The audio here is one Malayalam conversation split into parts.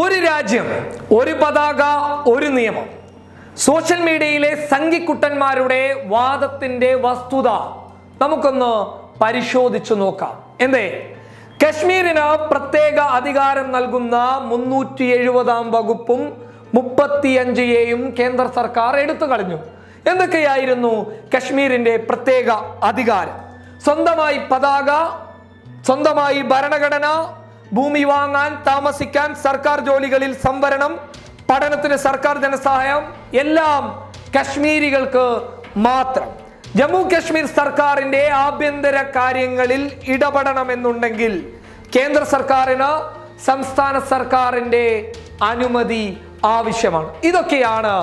ഒരു രാജ്യം ഒരു പതാക ഒരു നിയമം. സോഷ്യൽ മീഡിയയിലെ സംഘിക്കുട്ടന്മാരുടെ വാദത്തിന്റെ വസ്തുത നമുക്കൊന്ന് പരിശോധിച്ചു നോക്കാം. എന്തേ? കശ്മീരിന് പ്രത്യേക അധികാരം നൽകുന്ന മുന്നൂറ്റി എഴുപതാം വകുപ്പും മുപ്പത്തിയഞ്ച് എയും കേന്ദ്ര സർക്കാർ എടുത്തു കളഞ്ഞു. എന്തൊക്കെയായിരുന്നു കശ്മീരിന്റെ പ്രത്യേക അധികാരം? സ്വന്തമായി പതാക സ്വന്തമായി ഭരണഘടന ഭൂമി വാങ്ങാൻ താമസിക്കാൻ സർക്കാർ ജോലികളിൽ സംവരണം പഠനത്തിന് സർക്കാർ ധനസഹായം എല്ലാം കശ്മീരികൾക്ക് മാത്രം. ജമ്മു കശ്മീർ സർക്കാരിന്റെ ആഭ്യന്തര കാര്യങ്ങളിൽ ഇടപെടണമെന്നുണ്ടെങ്കിൽ കേന്ദ്ര സർക്കാരിന് സംസ്ഥാന സർക്കാരിന്റെ അനുമതി ആവശ്യമാണ്. ഇതൊക്കെയാണ്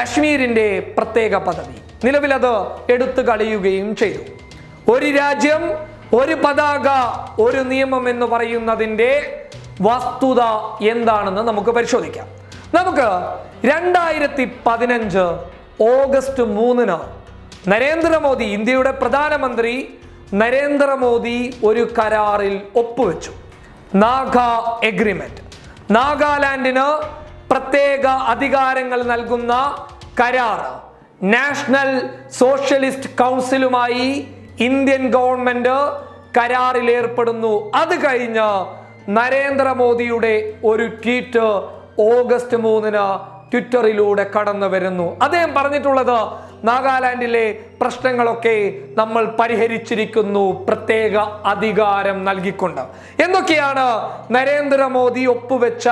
കശ്മീരിന്റെ പ്രത്യേക പദവി. നിലവിലത് എടുത്തു കളയുകയും ചെയ്തു. ഒരു രാജ്യം ഒരു പതാക ഒരു നിയമം എന്ന് പറയുന്നതിന്റെ വസ്തുത എന്താണെന്ന് നമുക്ക് പരിശോധിക്കാം. നമുക്ക് രണ്ടായിരത്തി പതിനഞ്ച് ഓഗസ്റ്റ് മൂന്നിന് നരേന്ദ്രമോദി ഇന്ത്യയുടെ പ്രധാനമന്ത്രി നരേന്ദ്രമോദി ഒരു കരാറിൽ ഒപ്പുവെച്ചു. നാഗ എഗ്രിമെന്റ്. നാഗാലാൻഡിന് പ്രത്യേക അധികാരങ്ങൾ നൽകുന്ന കരാർ നാഷണൽ സോഷ്യലിസ്റ്റ് കൗൺസിലുമായി ഇന്ത്യൻ ഗവൺമെന്റ് കരാറിൽ ഏർപ്പെടുന്നു അത് കഴിഞ്ഞ് നരേന്ദ്രമോദിയുടെ ഒരു ട്വീറ്റ് ഓഗസ്റ്റ് മൂന്നിന് ട്വിറ്ററിലൂടെ കടന്നു വരുന്നു. അദ്ദേഹം പറഞ്ഞിട്ടുള്ളത് നാഗാലാൻഡിലെ പ്രശ്നങ്ങളൊക്കെ നമ്മൾ പരിഹരിച്ചിരിക്കുന്നു. പ്രത്യേക അധികാരം നൽകിക്കൊണ്ട്. എന്തൊക്കെയാണ് നരേന്ദ്രമോദി ഒപ്പുവെച്ച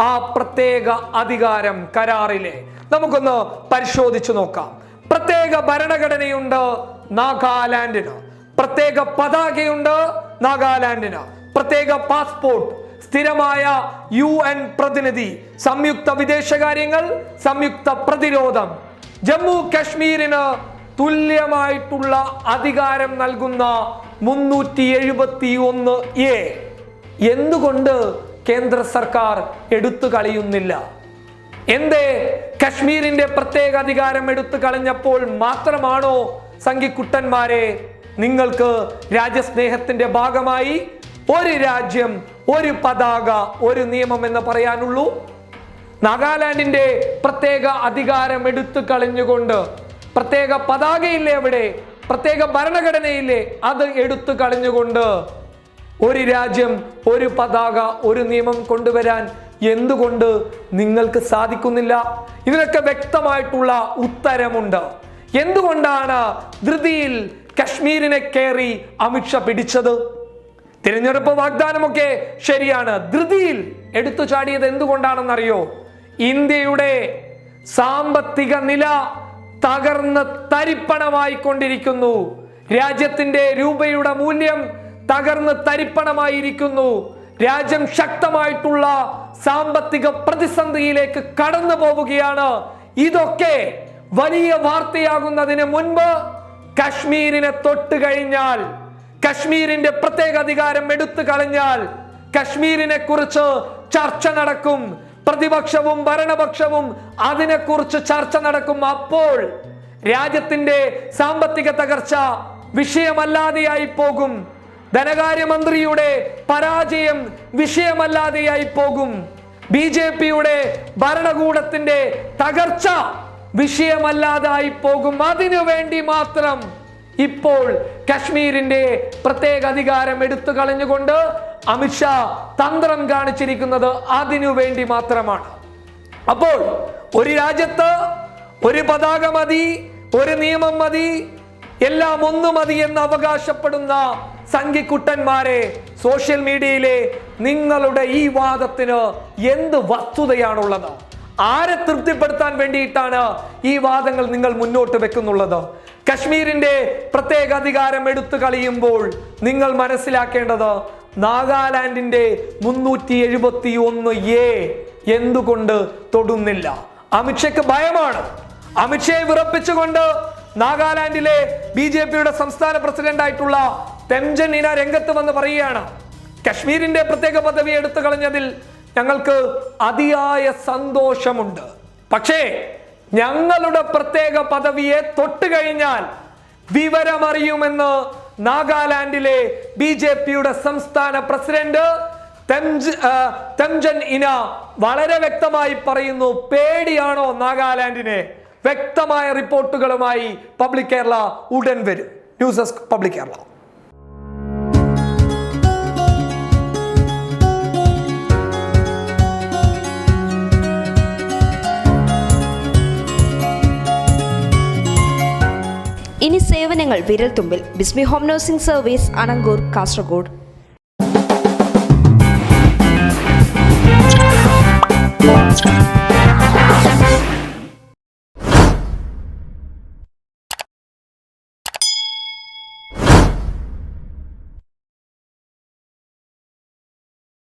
ആ പ്രത്യേക അധികാരം കരാറിലെ? നമുക്കൊന്ന് പരിശോധിച്ചു നോക്കാം. പ്രത്യേക ഭരണഘടനയുണ്ട്. നാഗാലാൻഡിന്. പ്രത്യേക പതാകയുണ്ട് നാഗാലാൻഡിന്. പ്രത്യേക പാസ്പോർട്ട്. സ്ഥിരമായ യു എൻ പ്രതിനിധി. സംയുക്ത വിദേശകാര്യങ്ങൾ സംയുക്ത പ്രതിരോധം. ജമ്മു കാശ്മീരിന് തുല്യമായിട്ടുള്ള അധികാരം നൽകുന്ന മുന്നൂറ്റി എഴുപത്തി ഒന്ന് എ. എന്തുകൊണ്ട് കേന്ദ്ര സർക്കാർ എടുത്തു കളയുന്നില്ല? എന്തേ? കശ്മീരിന്റെ പ്രത്യേക അധികാരം എടുത്തു കളഞ്ഞപ്പോൾ മാത്രമാണോ സംഘിക്കുട്ടന്മാരെ നിങ്ങൾക്ക് രാജ്യസ്നേഹത്തിന്റെ ഭാഗമായി ഒരു രാജ്യം ഒരു പതാക ഒരു നിയമം എന്ന് പറയാനുള്ളൂ. നാഗാലാൻഡിന്റെ പ്രത്യേക അധികാരം എടുത്തു കളഞ്ഞുകൊണ്ട് പ്രത്യേക പതാകയില്ലേ അവിടെ പ്രത്യേക ഭരണഘടനയില്ലേ അത് എടുത്തു കളഞ്ഞുകൊണ്ട് ഒരു രാജ്യം ഒരു പതാക ഒരു നിയമം കൊണ്ടുവരാൻ എന്തുകൊണ്ട് നിങ്ങൾക്ക് സാധിക്കുന്നില്ല? ഇതിനൊക്കെ വ്യക്തമായിട്ടുള്ള ഉത്തരമുണ്ട്. എന്തുകൊണ്ടാണ് ധൃതിയിൽ കശ്മീരിനെ കയറി അമിത്ഷാ പിടിച്ചത്? തിരഞ്ഞെടുപ്പ് വാഗ്ദാനമൊക്കെ ശരിയാണ്. ധൃതിയിൽ എടുത്തു ചാടിയത് എന്തുകൊണ്ടാണെന്നറിയോ? ഇന്ത്യയുടെ സാമ്പത്തിക നില തകർന്ന് തരിപ്പണമായി കൊണ്ടിരിക്കുന്നു രാജ്യത്തിന്റെ രൂപയുടെ മൂല്യം തകർന്ന് തരിപ്പണമായിരിക്കുന്നു. രാജ്യം ശക്തമായിട്ടുള്ള സാമ്പത്തിക പ്രതിസന്ധിയിലേക്ക് കടന്നു പോവുകയാണ് ഇതൊക്കെ വലിയ വാർത്തയാകുന്നതിന് മുൻപ് കശ്മീരിനെ തൊട്ട് കഴിഞ്ഞാൽ കശ്മീരിന്റെ പ്രത്യേക അധികാരം എടുത്തു കളഞ്ഞാൽ കശ്മീരിനെ കുറിച്ച് ചർച്ച നടക്കും പ്രതിപക്ഷവും ഭരണപക്ഷവും അതിനെക്കുറിച്ച് ചർച്ച നടക്കും. അപ്പോൾ രാജ്യത്തിന്റെ സാമ്പത്തിക തകർച്ച വിഷയമല്ലാതെയായി പോകും. ധനകാര്യമന്ത്രിയുടെ പരാജയം വിഷയമല്ലാതെയായി പോകും. ബി ജെ പിയുടെ ഭരണകൂടത്തിന്റെ തകർച്ച വിഷയമല്ലാതായി പോകും. അതിനു വേണ്ടി മാത്രം ഇപ്പോൾ കശ്മീരിന്റെ പ്രത്യേക അധികാരം എടുത്തു കളഞ്ഞുകൊണ്ട് അമിത്ഷാ തന്ത്രം കാണിച്ചിരിക്കുന്നത് അതിനു വേണ്ടി മാത്രമാണ്. അപ്പോൾ ഒരു രാജ്യത്ത് ഒരു പതാക മതി ഒരു നിയമം മതി എല്ലാം ഒന്നു മതി എന്ന് അവകാശപ്പെടുന്ന സംഘിക്കുട്ടന്മാരെ സോഷ്യൽ മീഡിയയിലെ നിങ്ങളുടെ ഈ വാദത്തിന് എന്ത് വസ്തുതയാണുള്ളത്? ആരെ തൃപ്തിപ്പെടുത്താൻ വേണ്ടിയിട്ടാണ് ഈ വാദങ്ങൾ നിങ്ങൾ മുന്നോട്ട് വെക്കുന്നുള്ളത്? കശ്മീരിന്റെ പ്രത്യേക അധികാരം എടുത്തു കളിയുമ്പോൾ നിങ്ങൾ മനസ്സിലാക്കേണ്ടത് നാഗാലാൻഡിന്റെ മുന്നൂറ്റി എഴുപത്തി ഒന്ന് എ എന്തുകൊണ്ട് തൊടുന്നില്ല? അമിത്ഷയ്ക്ക് ഭയമാണ്. അമിത്ഷയെ വിറപ്പിച്ചുകൊണ്ട് നാഗാലാൻഡിലെ ബി ജെ പിയുടെ സംസ്ഥാന പ്രസിഡന്റ് ആയിട്ടുള്ള തെംജൻ ഇന രംഗത്ത് വന്ന് പറയുകയാണ്. കശ്മീരിന്റെ പ്രത്യേക പദവി എടുത്തു കളഞ്ഞതിൽ ഞങ്ങൾക്ക് അതിയായ സന്തോഷമുണ്ട്. പക്ഷേ ഞങ്ങളുടെ പ്രത്യേക പദവിയെ തൊട്ട് കഴിഞ്ഞാൽ വിവരമറിയുമെന്ന് നാഗാലാൻഡിലെ ബി ജെ പിയുടെ സംസ്ഥാന പ്രസിഡന്റ് തെംജൻ ഇന വളരെ വ്യക്തമായി പറയുന്നു പേടിയാണോ നാഗാലാൻഡിനെ? വ്യക്തമായ റിപ്പോർട്ടുകളുമായി പബ്ലിക് കേരള ഉടൻ വരും. News desk public Kerala. ഇനി സേവനങ്ങൾ വിരൽ തുമ്പിൽ Bismi home nursing service Anangoor Kasaragod Thank you.